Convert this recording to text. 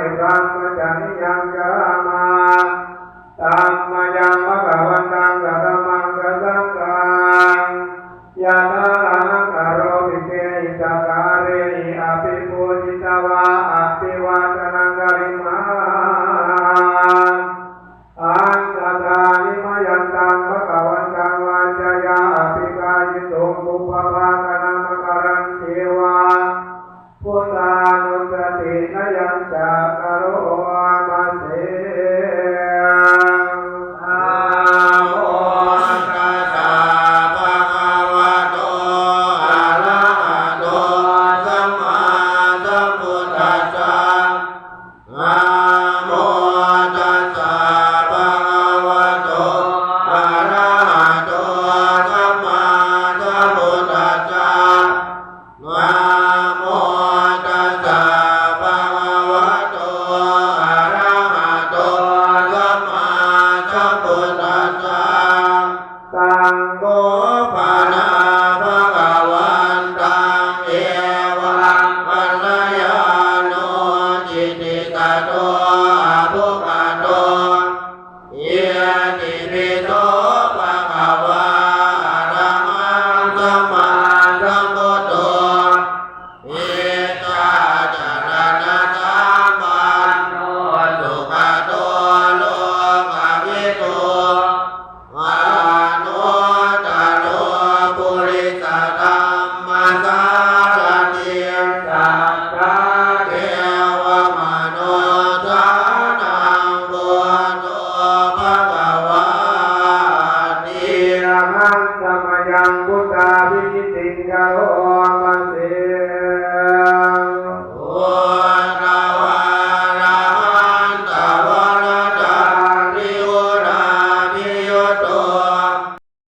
ริกรรมจริยังจามาตรมมายังมะกวันต yam ca caro Yeah.